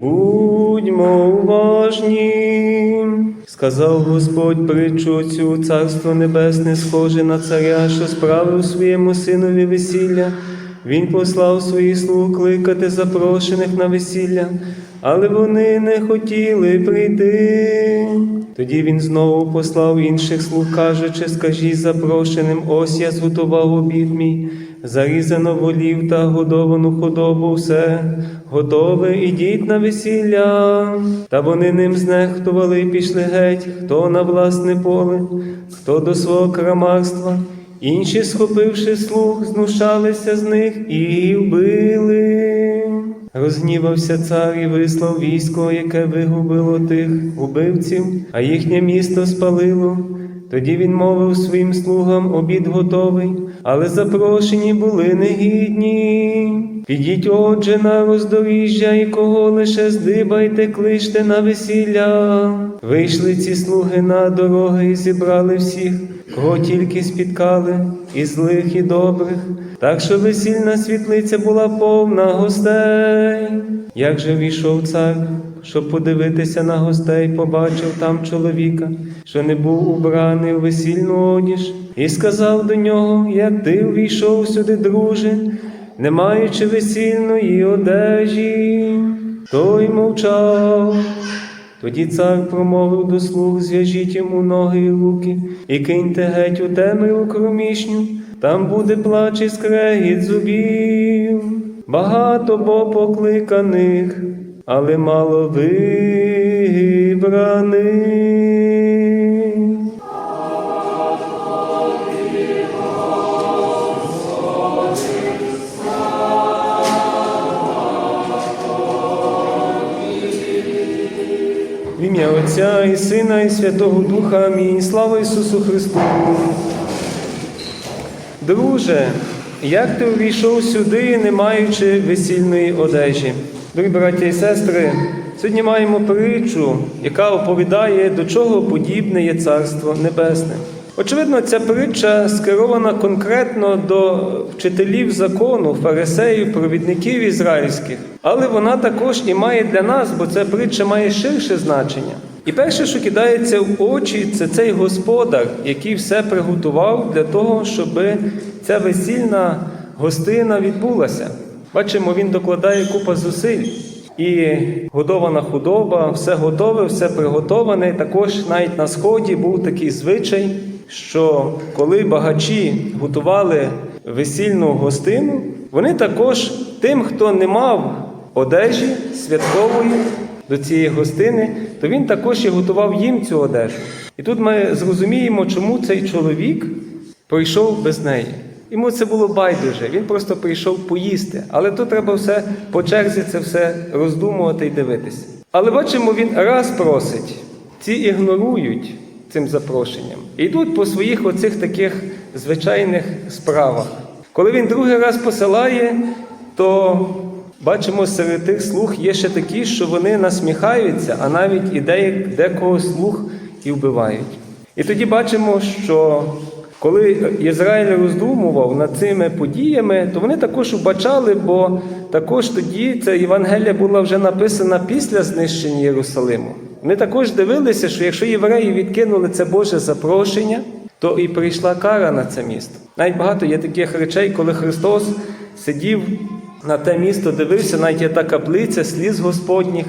Будьмо уважні, сказав Господь притчу цю царство небесне, схоже на царя, що справив своєму синові весілля. Він послав своїх слуг кликати запрошених на весілля, але вони не хотіли прийти. Тоді він знову послав інших слуг, кажучи, скажіть запрошеним, ось я зготував обід мій, зарізано волів та годовану худобу, все готове, ідіть на весілля. Та вони ним знехтували і пішли геть, хто на власне поле, хто до свого крамарства. Інші, схопивши слуг, знущалися з них і вбили. Розгнівався цар і вислав військо, яке вигубило тих убивців, а їхнє місто спалило. Тоді він мовив своїм слугам обід готовий, але запрошені були негідні. Підіть, отже, на роздоріжжя, і кого лише здибайте, кличте на весілля. Вийшли ці слуги на дороги і зібрали всіх, кого тільки спіткали, і злих, і добрих. Так що весільна світлиця була повна гостей. Як же війшов цар, щоб подивитися на гостей, побачив там чоловіка, що не був убраний у весільну одіж, і сказав до нього, як ти увійшов сюди, друже, не маючи весільної одежі. Той мовчав. Тоді цар промовив до слуг, зв'яжіть йому ноги і руки, і киньте геть у темряву кромішню, там буде плач і скрегіт зубів. Багато бо покликаних, але мало вибраних. В ім'я Отця і Сина, і Святого Духа. Амінь. Слава Ісусу Христу. Друже, як ти увійшов сюди, не маючи весільної одежі? Дорогі браття і сестри, сьогодні маємо притчу, яка оповідає, до чого подібне є Царство Небесне. Очевидно, ця притча скерована конкретно до вчителів закону, фарисеїв, провідників ізраїльських, але вона також і має для нас, бо ця притча має ширше значення. І перше, що кидається в очі, це цей господар, який все приготував для того, щоб ця весільна гостина відбулася. Бачимо, він докладає купа зусиль. І годована худоба, все готове, все приготоване. Також навіть на сході був такий звичай, що коли багачі готували весільну гостину, вони також тим, хто не мав одежі святкової до цієї гостини, то він також і готував їм цю одежу. І тут ми зрозуміємо, чому цей чоловік прийшов без неї. Йому це було байдуже, він просто прийшов поїсти. Але тут треба все по черзі це все роздумувати і дивитися. Але бачимо, він раз просить, ці ігнорують цим запрошенням. І йдуть по своїх оцих таких звичайних справах. Коли він другий раз посилає, то бачимо, серед тих слуг є ще такі, що вони насміхаються, а навіть і декого слуг і вбивають. І тоді бачимо, що коли Ізраїль роздумував над цими подіями, то вони також вбачали, бо також тоді ця Євангелія була вже написана після знищення Єрусалиму. Вони також дивилися, що якщо євреї відкинули це Боже запрошення, то і прийшла кара на це місто. Навіть багато є таких речей, коли Христос сидів на те місто, дивився, навіть є та каплиця сліз Господніх,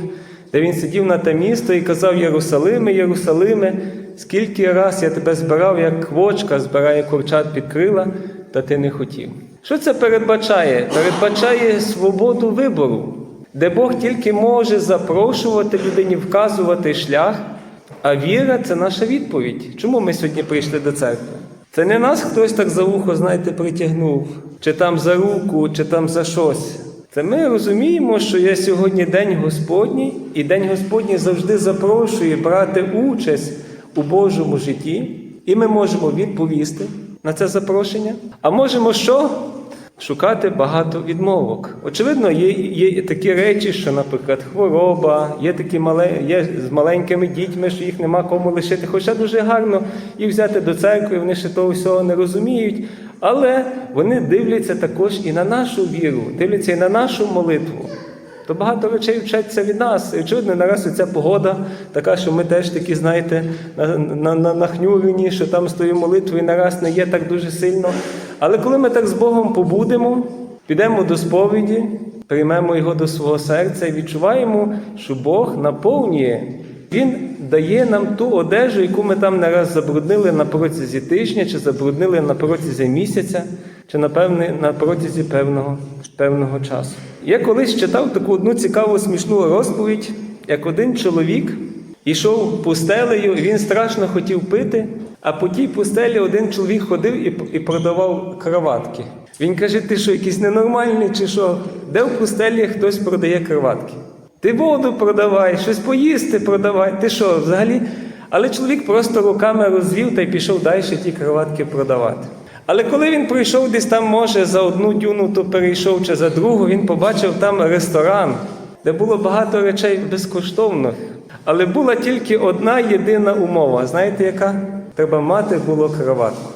де він сидів на те місто і казав Єрусалиме, Єрусалиме, скільки раз я тебе збирав, як квочка збирає курчат під крила, та ти не хотів. Що це передбачає? Передбачає свободу вибору, де Бог тільки може запрошувати людині, вказувати шлях, а віра це наша відповідь. Чому ми сьогодні прийшли до церкви? Це не нас хтось так за вухо, знаєте, притягнув, чи там за руку, чи там за щось. Це ми розуміємо, що є сьогодні День Господній, і День Господній завжди запрошує брати участь у Божому житті, і ми можемо відповісти на це запрошення. А можемо що? Шукати багато відмовок. Очевидно, є, є такі речі, що, наприклад, хвороба, є такі мале, є з маленькими дітьми, що їх нема кому лишити. Хоча дуже гарно їх взяти до церкви, вони ще того всього не розуміють. Але вони дивляться також і на нашу віру, дивляться і на нашу молитву. То багато речей вчаться від нас. І очевидно, нараз ця погода така, що ми теж такі, знаєте, на, на, на, нахнюрені, що там з тою молитвою нараз не є так дуже сильно. Але коли ми так з Богом побудемо, підемо до сповіді, приймемо його до свого серця і відчуваємо, що Бог наповнює. Він дає нам ту одежу, яку ми там не раз забруднили на протязі тижня, чи забруднили на протязі місяця, чи напевне на протязі певного, певного часу. Я колись читав таку одну цікаву смішну розповідь, як один чоловік ішов пустелею, і він страшно хотів пити, а по тій пустелі один чоловік ходив і, і продавав краватки. Він каже: ти що, якийсь ненормальний, чи що? Де в пустелі хтось продає краватки? Ти воду продавай, щось поїсти продавай. Ти що, взагалі? Але чоловік просто руками розвів та й пішов далі ті кроватки продавати. Але коли він прийшов десь там, може, за одну дюну, то перейшов чи за другу, він побачив там ресторан, де було багато речей безкоштовних. Але була тільки одна єдина умова. Знаєте, яка? Треба мати було кроватку.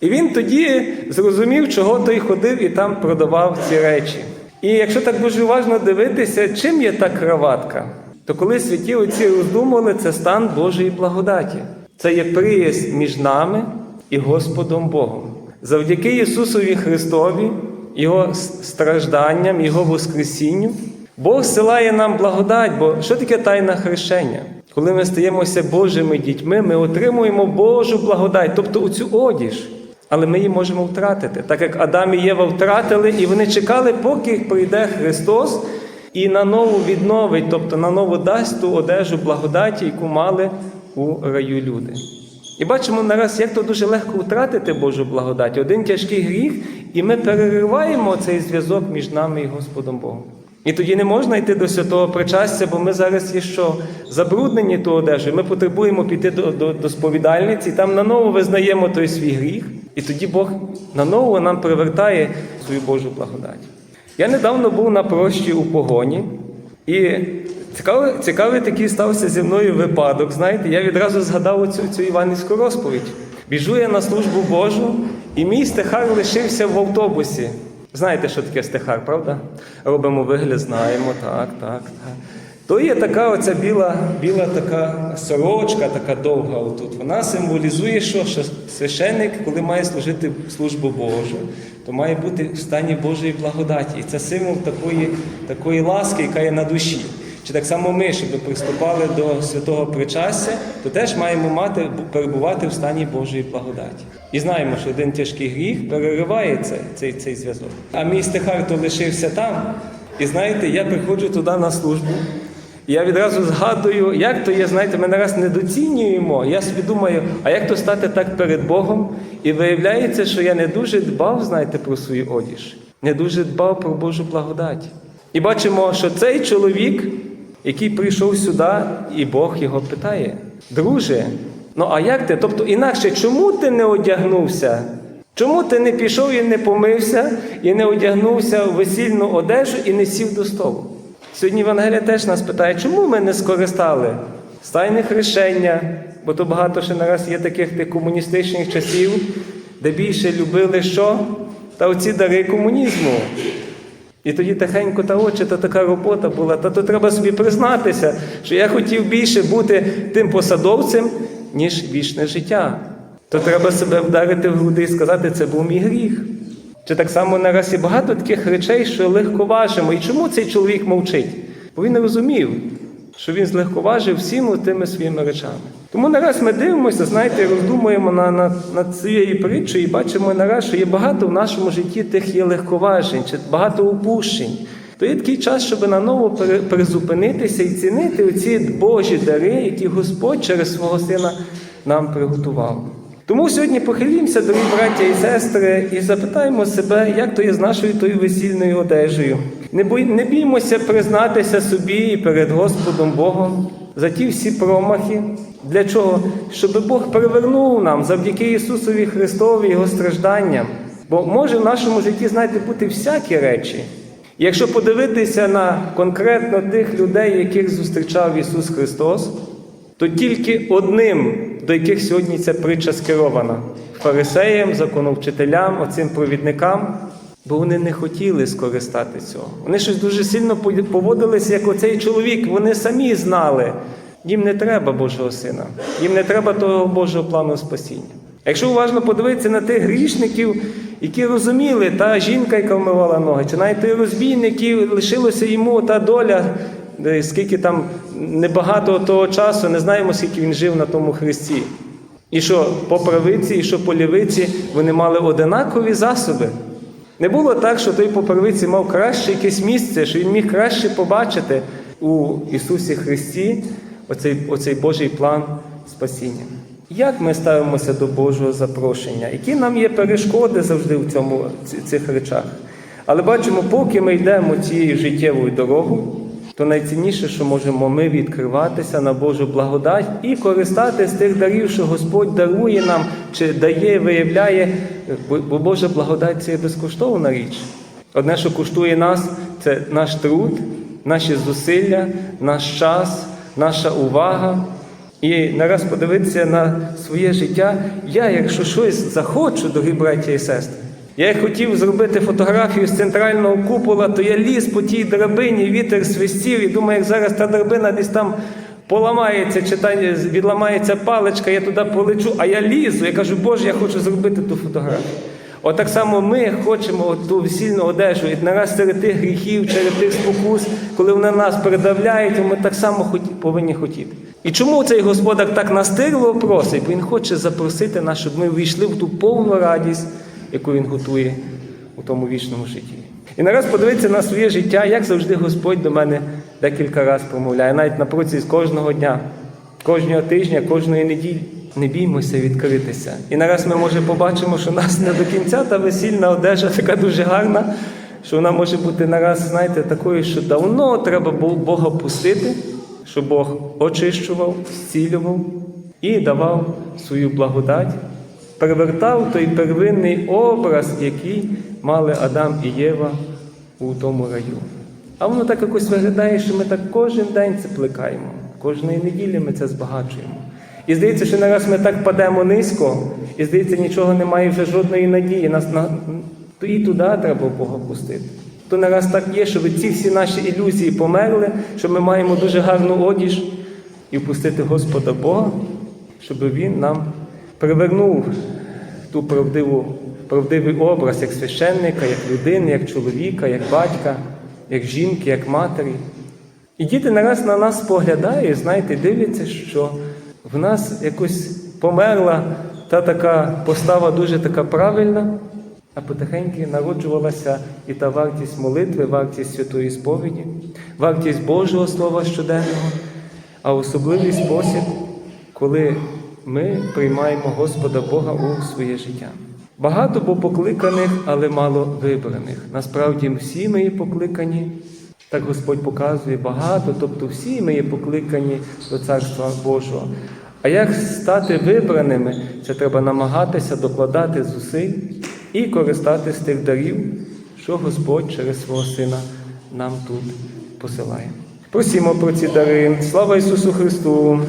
І він тоді зрозумів, чого той ходив і там продавав ці речі. І якщо так дуже уважно дивитися, чим є та краватка, то коли святі отці роздумували, це стан Божої благодаті. Це є приязнь між нами і Господом Богом. Завдяки Ісусові Христові, Його стражданням, Його Воскресінню, Бог силає нам благодать, бо що таке тайна хрещення? Коли ми стаємося Божими дітьми, ми отримуємо Божу благодать, тобто оцю одіж. Але ми її можемо втратити, так як Адам і Єва втратили, і вони чекали, поки прийде Христос і на нову відновить, тобто на нову дасть ту одежу благодаті, яку мали у раю люди. І бачимо нараз, як то дуже легко втратити Божу благодать. Один тяжкий гріх, і ми перериваємо цей зв'язок між нами і Господом Богом. І тоді не можна йти до святого причастя, бо ми зараз є що забруднені ту одежу. Ми потребуємо піти до, до, до сповідальниці, там наново визнаємо той свій гріх, і тоді Бог наново нам привертає свою Божу благодать. Я недавно був на прощі у погоні, і цікавий, цікавий такий стався зі мною випадок. Знаєте, я відразу згадав оцю цю іванівську розповідь. Біжу я на службу Божу, і мій стихар лишився в автобусі. Знаєте, що таке стихар, правда? Робимо вигляд, знаємо, так, так, так. То є така оця біла, біла така сорочка, така довга отут. Вона символізує, що, священник, коли має служити службу Божу, то має бути в стані Божої благодаті. І це символ такої, такої ласки, яка є на душі. Чи так само ми, щоб приступали до святого причастя, то теж маємо мати, перебувати в стані Божої благодаті. І знаємо, що один тяжкий гріх перериває цей, цей, цей зв'язок. А мій стихар то лишився там. І знаєте, я приходжу туди на службу, я відразу згадую, як то є, знаєте, ми нараз недоцінюємо. Я собі думаю, а як то стати так перед Богом? І виявляється, що я не дуже дбав, знаєте, про свою одіж, не дуже дбав про Божу благодать. І бачимо, що цей чоловік, який прийшов сюди, і Бог його питає: Друже, ну а як ти? Тобто, інакше, чому ти не одягнувся? Чому ти не пішов і не помився, і не одягнувся в весільну одежу і не сів до столу? Сьогодні Євангелія теж нас питає, чому ми не скористали з тайни хрещення, бо то багато ще нараз є таких тих комуністичних часів, де більше любили що? Та оці дари комунізму. І тоді тихенько та очі, то така робота була. Та то треба собі признатися, що я хотів більше бути тим посадовцем, ніж вічне життя. То треба себе вдарити в груди і сказати, це був мій гріх. Чи так само нараз є багато таких речей, що легковажимо. І чому цей чоловік мовчить? Бо він розумів, що він злегковажив всіми тими своїми речами. Тому нараз ми дивимося, знаєте, роздумуємо над, над, над цією притчою і бачимо нараз, що є багато в нашому житті тих є легковажень, чи багато упущень. То є такий час, щоб наново призупинитися і цінити оці Божі дари, які Господь через свого Сина нам приготував. Тому сьогодні похилімося, дорогі браття і сестри, і запитаємо себе, як то є з нашою тою весільною одежею. Не, бой, не біймося признатися собі і перед Господом Богом за ті всі промахи. Для чого? Щоб Бог перевернув нам завдяки Ісусові Христові Його стражданням. Бо може в нашому житті, знаєте, бути всякі речі. Якщо подивитися на конкретно тих людей, яких зустрічав Ісус Христос, то тільки одним, до яких сьогодні ця притча скерована фарисеям, законовчителям, оцим провідникам, Бо вони не хотіли скористати цього. Вони щось дуже сильно поводилися, як оцей чоловік. Вони самі знали, їм не треба Божого Сина, їм не треба того Божого плану спасіння. Якщо уважно подивитися на тих грішників, які розуміли, та жінка, яка вмивала ноги, чи навіть той розбійник, який лишилося йому та доля, скільки там небагато того часу, не знаємо, скільки він жив на тому хресті. І що по правиці, і що по лівиці вони мали одинакові засоби. Не було так, що той по мав краще якесь місце, що він міг краще побачити у Ісусі Христі оцей, оцей Божий план спасіння. Як ми ставимося до Божого запрошення? Які нам є перешкоди завжди в цьому, цих речах? Але бачимо, поки ми йдемо цією життєвою дорогою, то найцінніше, що можемо ми відкриватися на Божу благодать і користатися тих дарів, що Господь дарує нам, чи дає, виявляє, бо бо Божа благодать це є безкоштовна річ. Одне, що коштує нас, це наш труд, наші зусилля, наш час, наша увага. І нараз подивитися на своє життя. Я, якщо щось захочу, дорогі браття і сестри, я хотів зробити фотографію з центрального купола, то я ліз по тій драбині, вітер свистів, і думаю, як зараз та драбина десь там поламається, чи та відламається паличка, я туди полечу, а я лізу. Я кажу, Боже, я хочу зробити ту фотографію. От так само ми хочемо ту весільну одежу, і нараз серед тих гріхів, серед тих спокус, коли вони нас передавляють, ми так само хоті- повинні хотіти. І чому цей господар так настирливо просить? Бо він хоче запросити нас, щоб ми війшли в ту повну радість, яку він готує у тому вічному житті. І нараз подивитися на своє життя, як завжди Господь до мене декілька разів промовляє, навіть на протязі кожного дня, кожного тижня, кожної неділі. Не біймося відкритися. І нараз ми може побачимо, що нас не до кінця та весільна одежа така дуже гарна, що вона може бути нараз, знаєте, такою, що давно треба Бога пустити, щоб Бог очищував, зцілював і давав свою благодать, перевертав той первинний образ, який мали Адам і Єва у тому раю. А воно так якось виглядає, що ми так кожен день це плекаємо, кожної неділі ми це збагачуємо. І здається, що нараз ми так падемо низько, і здається, нічого немає вже жодної надії. Нас на то і туди треба Бога пустити. То нараз так є, щоб ці всі наші ілюзії померли, що ми маємо дуже гарну одіж і впустити Господа Бога, щоб Він нам привернув ту правдиву, правдивий образ як священника, як людини, як чоловіка, як батька, як жінки, як матері. І діти нараз на нас споглядають, знаєте, дивляться, що в нас якось померла та така постава дуже така правильна, а потихеньки народжувалася і та вартість молитви, вартість святої сповіді, вартість Божого Слова щоденного, а особливий спосіб, коли ми приймаємо Господа Бога у своє життя. Багато бо покликаних, але мало вибраних. Насправді всі ми є покликані. Так Господь показує багато, тобто всі ми є покликані до Царства Божого. А як стати вибраними, це треба намагатися докладати зусиль і користатись тих дарів, що Господь через свого Сина нам тут посилає. Просімо про ці дари. Слава Ісусу Христу!